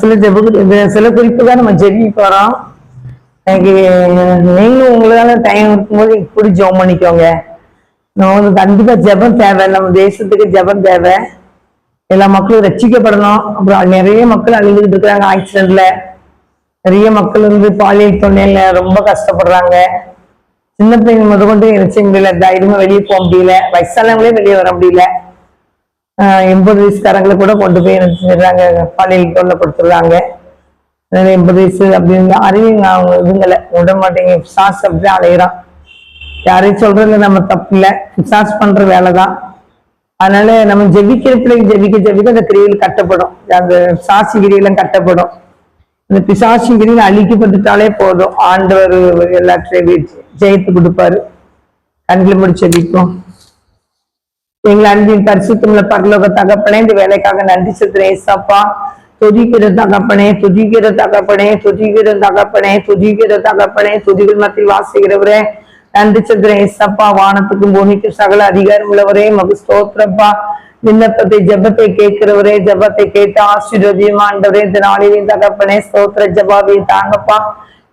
சில ஜெப சில குறிப்பு தான் நம்ம ஜெபிக்க போறோம் எனக்கு நீங்களும் உங்களால டைம் இருக்கும்போது இப்படி ஜெபம் பண்ணிக்கோங்க. நம்ம வந்து கண்டிப்பா ஜெபம் தேவை நம்ம தேசத்துக்கு ஜெபம் தேவை. எல்லா மக்களும் ரட்சிக்கப்படணும். அப்புறம் நிறைய மக்கள் அழுதுகிட்டு இருக்கிறாங்க ஆக்சிடென்ட்ல நிறைய மக்கள் வந்து பாலியல் தொல்லையில ரொம்ப கஷ்டப்படுறாங்க. சின்ன பிள்ளைங்க முதல் கொண்டு நினைச்ச முடியல தைரியமா வெளியே போக முடியல. வயசானவங்களே வெளியே வர முடியல. எண்பது வயசுக்காரங்களை கூட கொண்டு போய் செஞ்சாங்க பாலியல் தொல்லை கொடுத்துடுறாங்க. அதனால எண்பது வயசு அப்படின்னு அறிவிங்க அவங்க இதுங்களை விட மாட்டேங்க. சாஸ் அப்படி அலையிறான். யாரையும் சொல்றது நம்ம தப்பு இல்லை சாஸ் பண்ற வேலை தான் அதனால நம்ம ஜெபிக்கிற பிள்ளைங்க ஜெபிக்க ஜெபிக்க அந்த கிரியில் கட்டப்படும். அந்த சாசி கிரியெல்லாம் கட்டப்படும். இந்த பிசாசி கிரியில் அழிக்கப்பட்டுட்டாலே போதும். ஆண்டவர் எல்லாற்றையும் ஜெயித்து கொடுப்பாரு. கண்களை முடிச்சு ஜெபிப்போம். எங்கள் அன்பின் பரிசுத்தமிழ பரலோக தகப்பனே இந்த வேலைக்காக நன்றி செலுத்துறேன் ஏசப்பா. துதிக்கிற தகப்பனே துதிக்கிற தகப்பனே துதிக்கிற தகப்பனே துதிக்கிற தகப்பனே துதிகள் மத்தியில் வாசிக்கிறவரே நன்றி செலுத்துறேன் ஏசப்பா. வானத்துக்கும் பூமிக்கும் சகல அதிகாரம் உள்ளவரே மகு ஸ்தோத்ரப்பா விண்ணப்பத்தை ஜெபத்தை கேட்கிறவரே ஜெபத்தை கேட்டு ஆசீர்வதியமாண்டவரே இந்த நாளிலே தகப்பனே ஸ்தோத்திர ஜபாவியை தாங்கப்பா.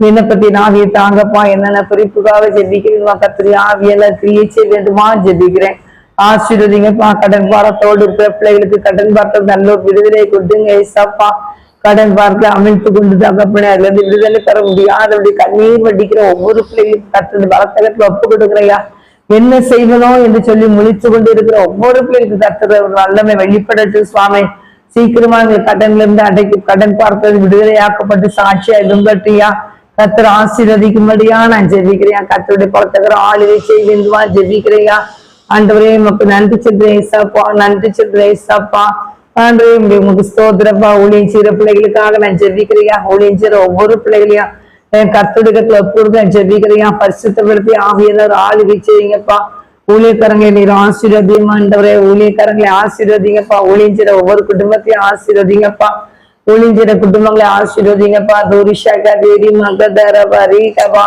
விண்ணப்பத்தின் ஆவியை தாங்கப்பா. என்னென்ன குறிப்புக்காக ஜெபிக்கிறீங்களா கத்திரி ஆவியெல்லாம் கிரியை செய்ய வேண்டுமா? ஜெபிக்கிறேன். ஆசீர்வதிங்கப்பா கடன் பாரத்தோடு இருக்கிற பிள்ளைகளுக்கு கடன் பார்த்து நல்ல ஒரு விடுதலை கொடுத்துங்க ஏசாப்பா. கடன் பார்த்து அமைத்து கொண்டு தகப்பனே அதுல இருந்து விடுதலை பெற முடியாதபடி கண்ணீர் வடிக்கிற ஒவ்வொரு பிள்ளைகளுக்கு கத்தது வளர்த்தகத்துல ஒப்பு கொடுக்குறையா என்ன செய்வனோ என்று சொல்லி முழித்து கொண்டு இருக்கிற ஒவ்வொரு பிள்ளைகளுக்கு கத்துற ஒரு நல்லமை வெளிப்படட்டு சுவாமி. சீக்கிரமா இந்த கடன்ல இருந்து அடைக்கு கடன் பார்த்தது விடுதலையாக்கப்பட்டு சாட்சியா இரும்பட்டியா கத்திர ஆசீர்வதிக்கும்படியா நான் ஜெபிக்கிறேன் கத்தருடைய பலத்தகர ஆளுகை செய்வேந்துவா ஜெபிக்கிறையா ஆண்டவரே உமக்கு நன்றி சொல்றேன் ஏசாப்பா நன்றி சொல்றேன் ஏசாப்பா ஆண்டவரே உங்களுக்கு ஸ்தோத்திரப்பா. ஊழியம் பிள்ளைகளுக்காக நான் ஜெபிக்கிறியா? ஊழியம் ஒவ்வொரு பிள்ளைகளையும் என் கத்துடுக்கத்துல நான் ஜெபிக்கிறியா? பரிசுத்தப்படுத்தி ஆகியனர் ஆளுகை செய்யுங்கப்பா. ஊழியக்காரங்களை நீர் ஆசீர்வதியும் ஆண்டவரே? ஊழியக்காரங்களை ஆசீர்வதிங்கப்பா ஊழியம் ஒவ்வொரு குடும்பத்தையும் ஆசீர்வதிங்கப்பா ஊழியம் குடும்பங்களை ஆசீர்வதிங்கப்பா தோரிஷாக்கா தேரி மகதரபா ரீகபா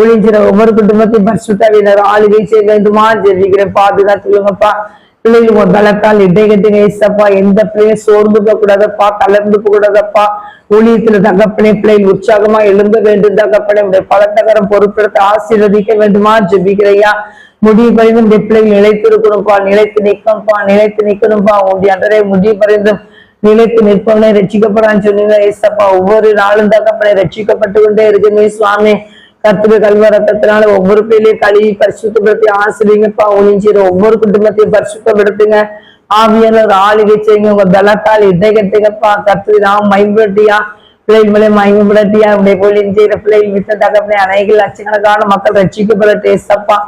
ஒளிஞ்சிற ஒவ்வொரு குடும்பத்தையும் பரிசுத்தாவினர் ஆளுகை செய்ய வேண்டுமா? ஜெபிக்கிறேன் பாதுகாத்துக்கோங்கப்பா பிள்ளைகள் ஒரு பலத்தால் இடைகட்டுங்க ஏசப்பா எந்த பிள்ளையும் சோர்ந்து போக கூடாதப்பா கலர்ந்து போக கூடாதப்பா ஊழியத்துல தகப்பனே பிள்ளைகள் உற்சாகமா எழும்ப வேண்டும் தகப்பனே. உடைய பலத்தகரம் பொறுப்பெடுத்து ஆசீர்வதிக்க வேண்டுமா? ஜெபிக்கிறையா. முடிவு பறிந்து இந்த பிள்ளைகள் நிலைத்திருக்கணும்ப்பா நிலைத்து நிற்கணும்ப்பா. நிலைத்து நிக்கணும்ப்பா உங்களுடைய அன்றரை முடிவு பறிந்தும் நிலைத்து நிற்பவனை ரட்சிக்கப்படான்னு சொன்னீங்க ஏசப்பா. ஒவ்வொரு நாளும் தகப்பனை ரட்சிக்கப்பட்டு கொண்டே இருக்குங்க சுவாமி. கத்துக கல்வ ரத்தத்தினால ஒவ்வொரு பிள்ளையும் கழுவி பரிசுத்தப்படுத்தி ஆசிரியங்கப்பா ஒளிஞ்சிரு ஒவ்வொரு குடும்பத்தையும் பரிசுத்தப்படுத்துங்க. ஆவியானவர் ஆளுகை செய்யுங்க. உங்க பலத்தால் இடை கட்டுங்கப்பா. கத்து நாம் மைம்பட்டியா பிள்ளைகள் மேலே மயங்கப்படட்டியா பிள்ளைகள் விட்ட தகப்பனே அநேக லட்சக்கணக்கான மக்கள் ரட்சிக்கப்பட டேஸ்டப்பா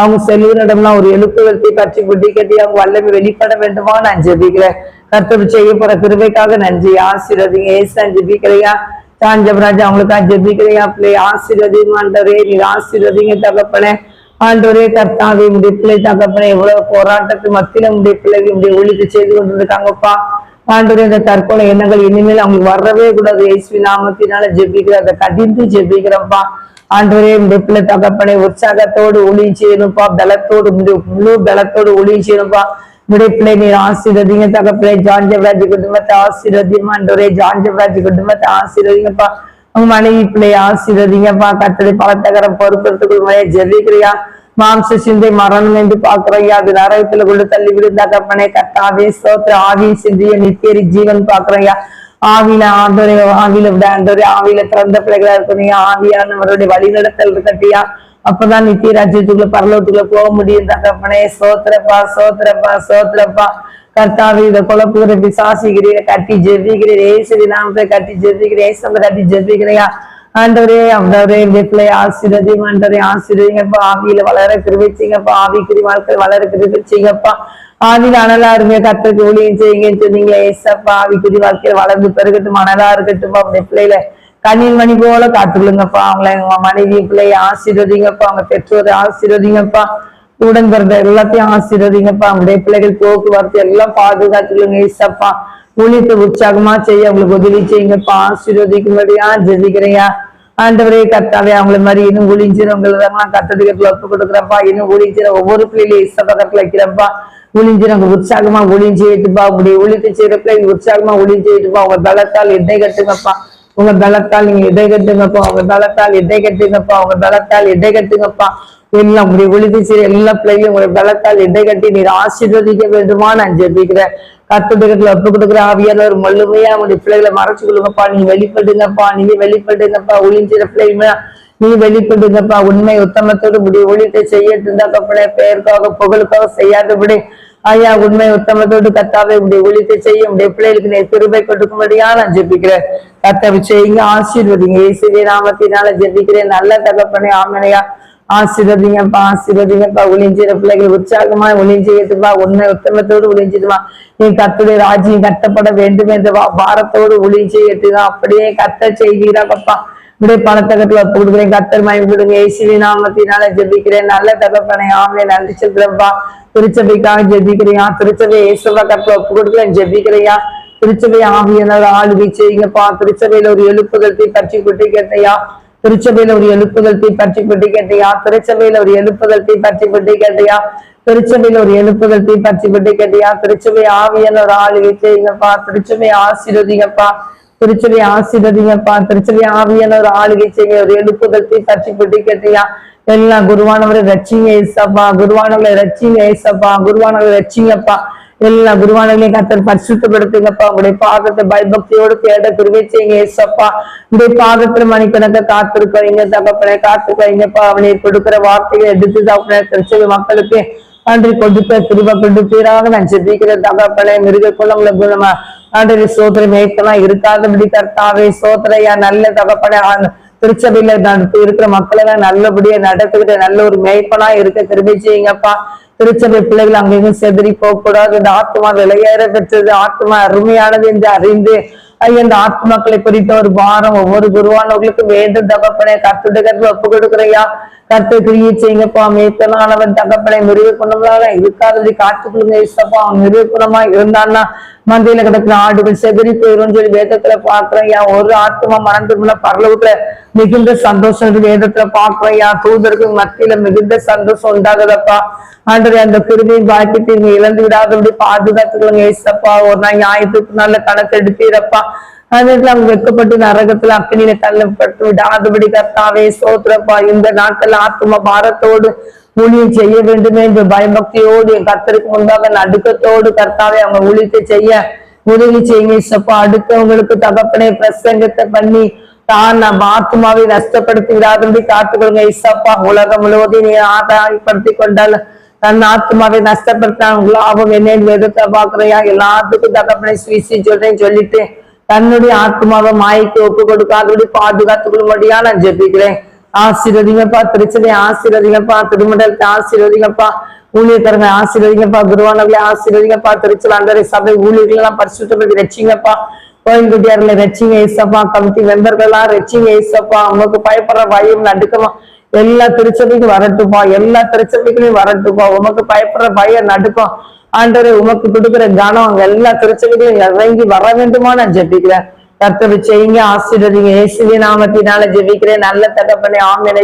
அவங்க செல்வனிடம்லாம் ஒரு எழுப்பு வெளுத்தி கட்சி புட்டி கட்டி அவங்க வல்லமை வெளிப்பட வேண்டுமா? நான் ஜெபிக்கிறேன். கர்த்தர் செய்ய போற கிருபைக்காக நன்றி ஆசீர்வதிங்க. ஏசன் ஜெபிக்கிறையா சாஞ்சபராஜ் அவங்களுக்காக ஜெபிக்கிறையா பிள்ளை ஆசீர்வதிங்க ஆண்டவரே நீங்க ஆசீர்வதிங்க தகப்பனே. ஆண்டவரே கர்த்தாவே உடைய பிள்ளை தகப்பனே எவ்வளவு போராட்டத்து மத்தியில உடைய பிள்ளைகள் உடைய ஒழித்து செய்து கொண்டிருக்காங்கப்பா. ஆண்டவரே இந்த தற்கொலை எண்ணங்கள் இனிமேல் அவங்களுக்கு வரவே கூடாது. இயேசுவி நாமத்தினால ஜெபிக்கிற அதை கடிந்து ஜெபிக்கிறப்பா ஆண்டவரே உடைய பிள்ளை தகப்பனை உற்சாகத்தோடு ஒளி செய்யணும்ப்பா பலத்தோடு முழு பலத்தோடு ஒளி செய்யணும்ப்பா விடைப்பிள்ளை நீர் ஆசீர்வதிங்க தகப்பிள்ளை ஜான்ஜவராஜ் குடும்பத்தை ஆசீர்வதிமா ஆண்டவரே ஜான்ஜவராஜ் குடும்பத்தை ஆசீர்வதிங்கப்பா உங்க மனைவி பிள்ளை ஆசீர்வதிங்கப்பா கத்தடி பலத்தகரம் பொறுப்பெடுத்துக்கொள் மழைய ஜெபிக்கிறியா மாம்ச சிந்தை மரணம் என்று பாக்குறையா அது நரகத்துல கொண்டு தள்ளி விடுந்தா கப்பனே கத்தாவே ஸ்தோத்திர ஆவி சிந்திய நித்தியரி ஜீவன் பாக்குறையா ஆவியில ஆண்டோரே ஆவியில விட ஆண்டோரே ஆவியில திறந்த பிள்ளைகளா இருக்கணும் ஆவியானவருடைய வழிநடத்தல் இருக்கட்டியா அப்பதான் நித்திய ராஜ்யத்துக்குள்ள பரலோட்டுக்குள்ள போக முடியும். தகப்பனே சோத்திரப்பா சோத்திரப்பா சோத்திரப்பா கர்த்தாவே இதை குழப்புகிற பிசாசிக்கிறீர கட்டி ஜெபிக்கிறீர். ஏசரி நாமத்தை கட்டி ஜெபிக்கிறேன் ஏசம்ப கட்டி ஜெபிக்கிறையா ஆண்டவரே அவரே இந்த பிள்ளை ஆசீர்வதியும் ஆண்டவரே ஆசீர்வதிங்கப்பா. ஆவியில வளர கிருபிச்சிங்கப்பா ஆவிக்குரிய வாழ்க்கை வளர கிருபிச்சிங்கப்பா ஆவியில அனலா இருங்க கத்திரக்கு ஊழியம் செய்யுங்கன்னு சொன்னீங்க ஏசப்பா. ஆவிக்குரிய வாழ்க்கையில வளர்ந்து பெருகட்டும் அனலா இருக்கட்டும் அப்படி கண்ணின் மணி போல காத்துக்கொள்ளுங்கப்பா. அவங்கள உங்க மனைவி பிள்ளைய ஆசீர்வதிங்கப்பா. அவங்க பெற்றோரை ஆசீர்வதிங்கப்பா. உடன் பிறந்த எல்லாத்தையும் ஆசீர்வதிங்கப்பா. அவங்களுடைய பிள்ளைகள் போக்குவரத்து எல்லாம் பாதுகாத்துக்கொள்ளுங்க ஈசப்பா ஊழியத்தை உற்சாகமா செய்ய அவங்களுக்கு உதவி செய்யுங்கப்பா. ஆசீர்வதிக்கும்படியா ஜெபிக்கிறையா ஆண்டவரே கர்த்தாவே அவங்கள மாதிரி இன்னும் ஒளிஞ்சிரும் கத்ததுக்கத்துல ஒப்பு கொடுக்குறப்பா. இன்னும் ஒளிஞ்சிர ஒவ்வொரு பிள்ளைகளையும் இசப்பக்கத்துல வைக்கிறப்பா. ஒளிஞ்சிரவங்க உற்சாகமா ஒளிஞ்சு ஏட்டுப்பா உங்களுடைய ஒளித்து செய்யற பிள்ளைங்க உற்சாகமா ஒளிஞ்சு ஏட்டுப்பா உங்க பலத்தால் எண்ணெய் கட்டுங்கப்பா. உங்க பலத்தால் நீங்க இதை கட்டுங்கப்பா? உங்க பலத்தால் இதை கட்டுங்கப்பா? உங்க பலத்தால் இதை கட்டுங்கப்பா? எல்லாம் உங்களுடைய ஒளித்து எல்லா பிள்ளைகளும் உங்களுடைய பலத்தால் இடை கட்டி நீர் ஆசீர்வதிக்க வேண்டுமா நான் ஜெபிக்கிறேன். கத்துடுகிறதுல ஒப்பு கொடுக்குற ஆவியானவர் மல்லுமையா உங்களுடைய பிள்ளைகளை மறைச்சு கொள்ளுங்கப்பா. நீ வெளிப்படுங்கப்பா. நீ வெளிப்படுங்கப்பா. ஒளிஞ்சிற பிள்ளைங்க நீ வெளிப்படுங்கப்பா. உண்மை உத்தமத்தோடு முடிவு ஒளித்தை செய்யட்டு கப்பனே பெயருக்காக புகழுக்காக செய்யாதபடி ஐயா உண்மை உத்தமத்தோடு கத்தாவை உடைய ஒளித்தை செய்ய உடைய பிள்ளைகளுக்கு நீ திருப்பை கொடுக்கும்படியா நான் ஜெபிக்கிறேன். கத்தவை செய்யுங்க ஆசீர்வதிங்க. இயேசுவே நாமத்தினால ஜெபிக்கிறேன். நல்ல தகப்பனே ஆமனையா. ஆசீர்வதிங்கப்பா ஆசீர்வதிங்கப்பா. ஒளிஞ்சிற பிள்ளைகள் உற்சாகமா ஒளிஞ்சியதுப்பா உண்மை உத்தமத்தோடு ஒளிஞ்சிடுமா நீ கத்துடைய ராஜ்யம் கட்டப்பட வேண்டும் என்று வா பாரத்தோடு ஒளிஞ்சியதுதான். அப்படியே கத்த செய்கிறாப்பா இப்படியே பணத்தகத்துல ஒப்பு கொடுக்குறேன் கத்தர் கொடுங்க ஏசுவி நாமத்தினால ஜெபிக்கிறேன். நல்ல தகப்பனை ஆமே நன்றி சொல்றேன்ப்பா திருச்சபைக்காக ஜெபிக்கிறியா திருச்சபை ஏசவா கத்துல ஒப்பு கொடுக்குறேன் ஜெபிக்கிறியா திருச்சபை ஆவியனர் ஆளுகை செய்யுங்கப்பா. திருச்சபையில ஒரு எழுப்புதல் தீ பற்றி கொட்டி கேட்டையா திருச்சபையில ஒரு எழுப்புதல் தீ பற்றி கொட்டி கேட்டையா திருச்சபையில ஒரு எழுப்புதல் தீ பற்றி கொட்டி கேட்டையா திருச்சபையில ஒரு எழுப்புதல் தீ பற்றி கொட்டி கேட்டையா திருச்சபை ஆவியனர் ஆளுகை செய்யுங்கப்பா. திருச்சபை ஆசீர்வதிங்கப்பா. திருச்சபை ஆசீர்வதிங்கப்பா ஆவியான ஒரு ஆளுகை செய்ய ஒரு எழுப்புதல் தீ பற்றி கேட்டியா கேட்டையா எல்லாம் குருவானவரை ரச்சிங்க ஏசப்பா. குருவானவரை ரச்சிங்க ஏசப்பா. குருவானவரை ரச்சிங்கப்பா எல்லா குருவானவர்களையும் கத்தர் பரிசுத்தப்படுத்துங்கப்பா. உங்களுடைய பாகத்தை பயபக்தியோடு தேட குருவை செய்யுங்க ஏசப்பா. உங்களுடைய பாகத்துல மணிக்கணக்க காத்திருக்கிறீங்க. தகப்பனை காத்துக்கிறீங்கப்பா. அவனை கொடுக்கிற வார்த்தைகளை எடுத்து தகப்பனை திருச்சபை மக்களுக்கு அன்றி கொடுத்த திரும்ப கொடுப்பீராக நான் ஜெபிக்கிற தகப்பனை மிருக குலம்ல குணமா ஆண்டரி சோதனை மேய்க்கலாம் இருக்காதபடி கர்த்தாவே சோதரையா நல்ல தகப்பன திருச்சபையில நடத்தி இருக்கிற மக்களெல்லாம் நல்லபடியா நடத்துக்கிற நல்ல ஒரு மேய்ப்பனா இருக்க கிருபை செய்யுங்கப்பா. திருச்சபை பிள்ளைகள் அங்கேயும் செதறி போக கூடாது இந்த ஆத்மா விலையேற பெற்றது. ஆத்மா அருமையானது என்று அறிந்து ஐயா இந்த ஆத்மாக்களை குறித்த ஒரு பாரம் ஒவ்வொரு குருவானவர்களுக்கும் வேண்டும். தகப்பனே கத்துட்டு கருத்து ஒப்பு கொடுக்குறையா கத்து கிரியை செய்யுங்கப்பா மேய்ப்பனானவன் தகப்பனை முறிவு குணங்களாக இருக்காதபடி காத்துக்கொள்ளுங்க இசப்பா அவன் மிருக குணமா இருந்தான்னா மந்தையில கிடக்கிற ஆடுகள் செதறி போயிரும் சொல்லி வேதத்துல பாக்குறையா ஒரு ஆத்மா மறந்துருமுல பரலவுல மிகுந்த சந்தோஷம் வேதத்துல வேதத்துல பாக்குறையா தூதருக்கு மத்தியில மிகுந்த சந்தோஷம் உண்டாகுதப்பா. ஆண்டவரே அந்த கிருமியை பாக்கிட்டு இழந்து விடாதபடி பாதுகாத்துக்கொள்ளுங்க ஏசப்பா ஒரு நாள் ஞாயிற்றுக்கு நல்ல கணக்கு எடுப்பீரப்பா. அதுல அவங்க வெட்கப்பட்டு நரகத்துல அக்கினியில தள்ளப்பட்டு விடாதபடி கர்த்தாவே சோத்திரப்பா இந்த நாட்கள் ஆத்ம பாரத்தோடு ஊழியம் செய்ய வேண்டுமே என்று பயபக்தியோடு என் கர்த்தருக்கு முன்பாக நடுக்கத்தோடு கர்த்தாவே அவங்க ஊழியத்தை செய்ய உதவி செய்யுங்க இசப்பா அடுத்தவங்களுக்கு தகப்பனை பிரசங்கத்தை பண்ணி தான் நம்ம ஆத்மாவை நஷ்டப்படுத்தி விடாதபடி காத்துக்கொள்ளுங்க இசப்பா உலகம் முழுவதும் நீ ஆதாயப்படுத்தி கொண்டால் தன் ஆத்மாவை நஷ்டப்படுத்த லாபம் என்னன்னு வேதத்தை பாக்குறையா எல்லாத்துக்கும் தகப்பனை சுவிசி சொல்றேன் சொல்லிட்டு தன்னுடைய ஆத்மாவை மாய்க்கு ஒப்பு கொடுக்காதபடி பாதுகாத்துக் கொள்ளும்படியா நான் ஜெபிக்கிறேன். ஆசீர்வதிங்கப்பா திருச்சனை ஆசீர்வதிங்கப்பா திருமண்டலத்தை ஆசீர்வதிங்கப்பா ஊழியக்காரங்க ஆசீர்வதிங்கப்பா குருவானவர்களை ஆசீர்வதிங்கப்பா திருச்சலாண்டரை சபை ஊழியர்கள் எல்லாம் பரிசுத்தப்படுத்தி ரச்சிங்கப்பா கோயில்குட்டியார்ல ரச்சிங்க ஏசப்பா கமிட்டி மெம்பர்கள்லாம் ரச்சிங்க ஏசப்பா. உங்களுக்கு பயப்படுற பயம் நடுக்கமா எல்லா திருச்சபைக்கும் வரட்டுப்பா எல்லா திருச்சபைகளையும் வரட்டுப்பா உமக்கு பயப்படுற பயம் நடுக்கம். ஆண்டவரை உமக்கு கொடுக்கிற கனம் அங்க எல்லா திருச்செலிகளும் இறங்கி வர வேண்டுமா நான் ஜெபிக்கிறேன். கர்த்தரை செய்யுங்க ஆசீர்வதிங்க. இயேசுவி நாமத்தினால ஜெபிக்கிறேன். நல்ல தகப்பனே ஆமென்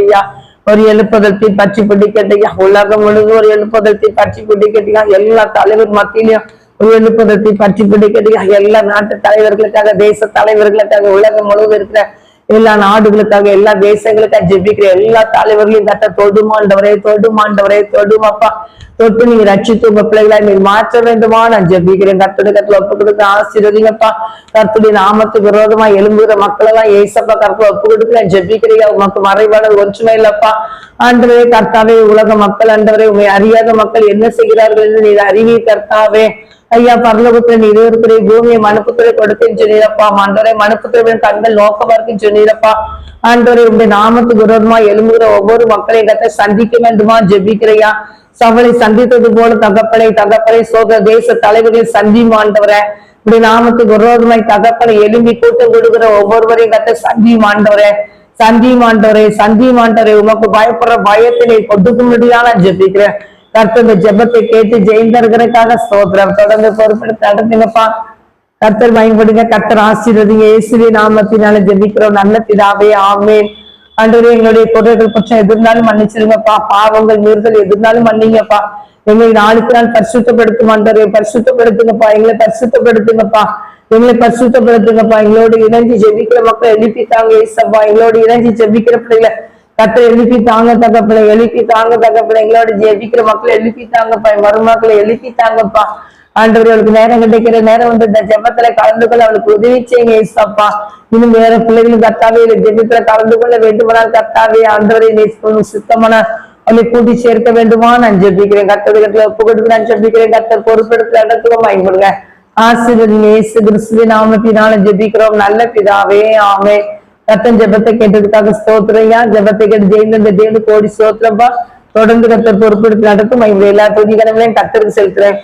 ஒரு எழுப்புதத்தை பற்றி பிடிக்கட்டையா உலகம் முழுவதும் ஒரு எழுப்புதத்தை பற்றி பிடிக்கட்டையா எல்லா தலைவர் மத்தியிலையும் ஒரு எழுப்புதத்தை பற்றி பிடிக்கட்டையா எல்லா நாட்டு தலைவர்களுக்காக தேச தலைவர்களுக்காக உலகம் முழுவதும் இருக்கிற எல்லா நாடுகளுக்காக எல்லா தேசங்களுக்காக ஜெபிக்கிற எல்லா தலைவர்களையும் கட்ட தொடுமாண்டவரே தொடுமாண்டவரே தொடுமாப்பா தொட்டு நீங்க ரட்சித்து உங்க பிள்ளைகளை நீ மாற்ற வேண்டுமா? நான் ஜெபிக்கிறேன். கத்துடைய கத்துல ஒப்பு கொடுக்க ஆசீர்வதிங்கப்பா. கத்துடைய நாமத்துக்கு விரோதமா எழும்புகிற மக்கள் எல்லாம் ஏசப்பா கருத்துல ஒப்பு கொடுக்கிறேன் ஜெபிக்கிறீங்க உமக்கு மறைவான ஒன்றுமே இல்லப்பா. ஆண்டவரே கர்த்தாவே உலக மக்கள் ஆண்டவரே உண்மை அறியாத மக்கள் என்ன செய்கிறார்கள் என்று நீ அறிவி கர்த்தாவே. ஐயா பரலோகத்துல நீ இருக்கிற பூமியை மனுப்புத்துறை கொடுத்தேன்னு சொன்னீரப்பா. ஆண்டவரே மனுப்புத்துறை கண்கள் நோக்கமா சொன்னீரப்பா. ஆண்டவரே உடைய நாமத்து விரோதமா எழும்புகிற ஒவ்வொரு மக்களையும் கத்த சந்திக்க வேண்டுமா ஜெபிக்கிறையா. சவளை சந்தித்தது போல தகப்பனை தகப்பனை சோக தேச தலைவர்கள் சந்தியும் ஆண்டவரே. இப்படி நாமத்துக்கு விரோதமாய் தகப்பனை எழும்பி கூட்டம் கொடுக்கிற ஒவ்வொருவரையும் கத்த சந்தியும் மாண்டவரை சந்தியும் மாண்டவரை சந்தியும் மாண்டவரை உமக்கு பயப்படுற பயத்தினை கொடுக்க நான் ஜெபிக்கிறேன். கர்த்தர் இந்த ஜெபத்தை கேட்டு ஜெயிந்தருக்கிறதுக்காக ஸ்தோத்திரம். தொடர்ந்து பொறுப்பெடுத்து நடத்துங்கப்பா கர்த்தர் பயன்படுங்க. கர்த்தர் ஆசீர்வதிங்க. இயேசுவி நாமத்தினால ஜெபிக்கிறோம். நல்ல பிதாவே ஆமேன். ஆண்டவரே எங்களுடைய குறைகள் குற்றம் எதிர்ந்தாலும் மன்னிச்சிருங்கப்பா. பாவங்கள் மீறுதல் எதிர்ந்தாலும் மன்னிங்கப்பா. எங்களை நாளுக்கு நாள் பரிசுத்தப்படுத்தும் அன்றரை பரிசுத்தப்படுத்துங்கப்பா. எங்களை பரிசுத்தப்படுத்துங்கப்பா. எங்களை பரிசுத்தப்படுத்துங்கப்பா. எங்களோடு இணைஞ்சு ஜெபிக்கிற மக்கள் எழுப்பி தாங்க ஏசப்பா எங்களோடு இணைஞ்சு ஜெபிக்கிற பிள்ளைகளை கத்தை எழுப்பி தாங்க தகப்பலை எழுப்பி தாங்க தகப்பலை எங்களோட ஜெபிக்கிற மக்களை எழுப்பி தாங்கப்பா மருமக்களை எழுப்பி தாங்கப்பா. ஆண்டவர் அவளுக்கு நேரம் கிடைக்கிற நேரம் வந்து இந்த ஜெபத்துல கலந்து கொள்ள அவளுக்கு உதவி செய்யுங்க ஏசப்பா. இன்னும் வேற பிள்ளைகளும் கத்தாவே இல்லை ஜெபத்துல கலந்து கொள்ள வேண்டுமானால் கத்தாவே ஆண்டவரை சுத்தமான அவளை கூட்டி சேர்க்க வேண்டுமா நான் ஜெபிக்கிறேன். கத்தோட ஒப்பு கொடுத்து நான் ஜெபிக்கிறேன். கத்த பொறுப்பெடுத்து வாங்கி கொள்ள ஆசிரியர் நேசு கிறிஸ்துவின் நாமத்தினால ஜெபிக்கிறோம். நல்ல பிதாவே ஆமே கத்தன் ஜெபத்தை கேட்டதுக்காக ஸ்தோத்திரையா ஜெபத்தை கேட்டு ஜெயிந்த இந்த தேவனு கோடி ஸ்தோத்திரப்பா தொடர்ந்து கத்தர் பொறுப்பெடுத்து நடத்தும் இவங்க எல்லா துதிகரங்களையும் கத்தருக்கு செலுத்துறேன்.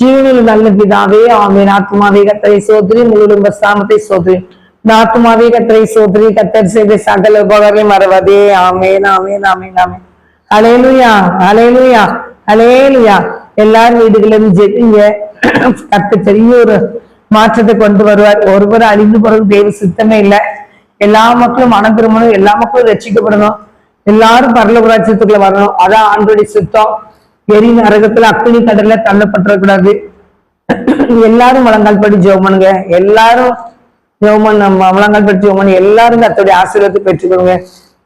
ஜீவனில் நல்ல பிதாவே ஆமீன். ஆத்மாவே கத்தரை சோதரி முழுவதும் சாமத்தை சோதரி இந்த ஆத்மாவே கத்தரை சோதரி கத்தர் செய்த சகல உபகாரங்களை மறவாதே. ஆமேன் ஆமேன் ஆமேன் ஆமேன். அலேலுயா அலேலுயா அலேலுயா எல்லாரும் வீடுகளிலும் ஜெபிங்க. கத்த பெரிய ஒரு மாற்றத்தை கொண்டு வருவார். ஒருவர் அழிந்து போறது தேவ சித்தமே இல்லை. எல்லா மக்களும் மன திருமணம் எல்லா மக்களும் ரசிக்கப்படணும். எல்லாரும் பரலபுராட்சியத்துக்குள்ள வரணும். அதான் ஆண்டோடைய சித்தம். எரி நரகத்துல அக்னி கடல்ல தள்ளப்பட்டுறக்கூடாது எல்லாரும் வளங்கால் படி ஜெபம் பண்ணுங்க. எல்லாரும் ஜெபம் நம்ம வளங்கால் படி ஜெபம் பண்ணி எல்லாரும் கத்தோடைய ஆசீர்வாதத்தை பெற்றுக்கோங்க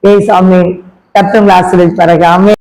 ஏய் சாமி கத்தவங்களை ஆசீர்வதிப்பாருங்க ஆமே